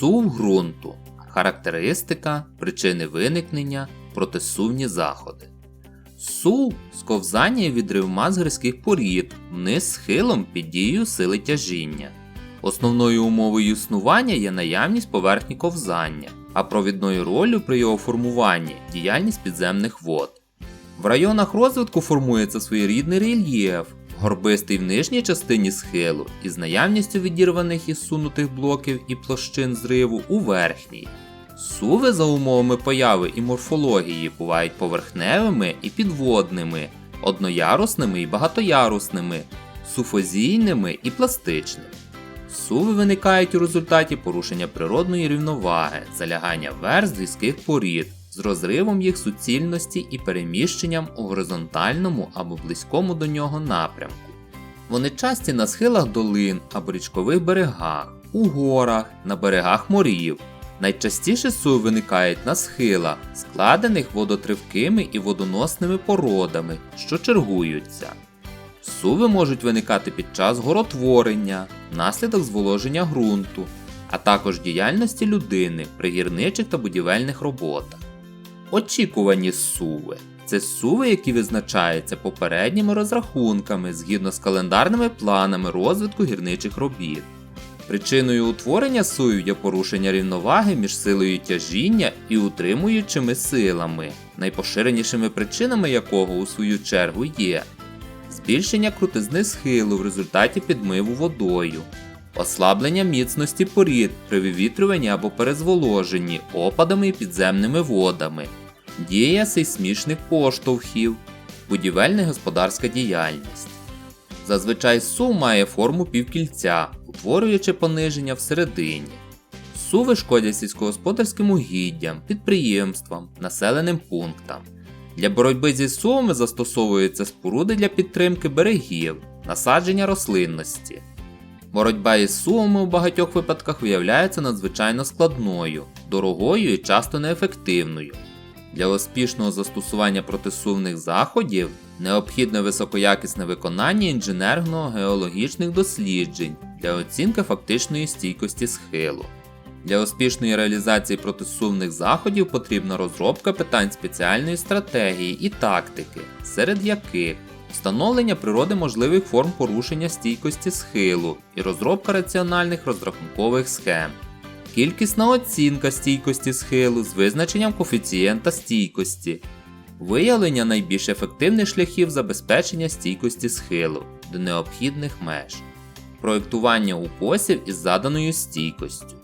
Сув ґрунту. Характеристика, причини виникнення, протисувні заходи. Сув сковзання мас гірських порід вниз схилом під дією сили тяжіння. Основною умовою існування є наявність поверхні ковзання, а провідною ролью при його формуванні діяльність підземних вод. В районах розвитку формується своєрідний рельєф, горбистий в нижній частині схилу із наявністю відірваних і сунутих блоків і площин зриву у верхній. Суви за умовами появи і морфології бувають поверхневими і підводними, одноярусними і багатоярусними, суфозійними і пластичними. Суви виникають у результаті порушення природної рівноваги, залягання верст гірських порід з розривом їх суцільності і переміщенням у горизонтальному або близькому до нього напрямку. Вони часті на схилах долин або річкових берегах, у горах, на берегах морів. Найчастіше суви виникають на схилах, складених водотривкими і водоносними породами, що чергуються. Суви можуть виникати під час горотворення, внаслідок зволоження ґрунту, а також діяльності людини при гірничих та будівельних роботах. Очікувані суви це суви, які визначаються попередніми розрахунками згідно з календарними планами розвитку гірничих робіт. Причиною утворення сувів є порушення рівноваги між силою тяжіння і утримуючими силами, найпоширенішими причинами якого у свою чергу є збільшення крутизни схилу в результаті підмиву водою, ослаблення міцності порід при вивітрюванні або перезволоженні опадами і підземними водами, дія сейсмічних поштовхів, будівельна господарська діяльність. Зазвичай сув має форму півкільця, утворюючи пониження всередині. Суви шкодять сільськогосподарським угіддям, підприємствам, населеним пунктам. Для боротьби зі сувами застосовуються споруди для підтримки берегів, насадження рослинності. Боротьба із сувами у багатьох випадках виявляється надзвичайно складною, дорогою і часто неефективною. Для успішного застосування протисувних заходів необхідне високоякісне виконання інженерно-геологічних досліджень для оцінки фактичної стійкості схилу. Для успішної реалізації протисувних заходів потрібна розробка питань спеціальної стратегії і тактики, серед яких встановлення природи можливих форм порушення стійкості схилу і розробка раціональних розрахункових схем, кількісна оцінка стійкості схилу з визначенням коефіцієнта стійкості, виявлення найбільш ефективних шляхів забезпечення стійкості схилу до необхідних меж, проєктування укосів із заданою стійкістю.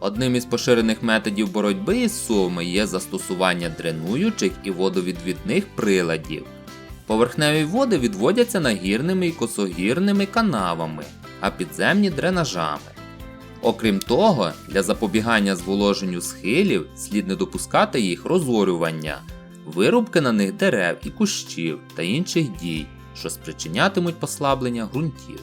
Одним із поширених методів боротьби із сувами є застосування дренуючих і водовідвідних приладів. Поверхневі води відводяться нагірними і косогірними канавами, а підземні дренажами. Окрім того, для запобігання зволоженню схилів слід не допускати їх розорювання, вирубки на них дерев і кущів та інших дій, що спричинятимуть послаблення ґрунтів.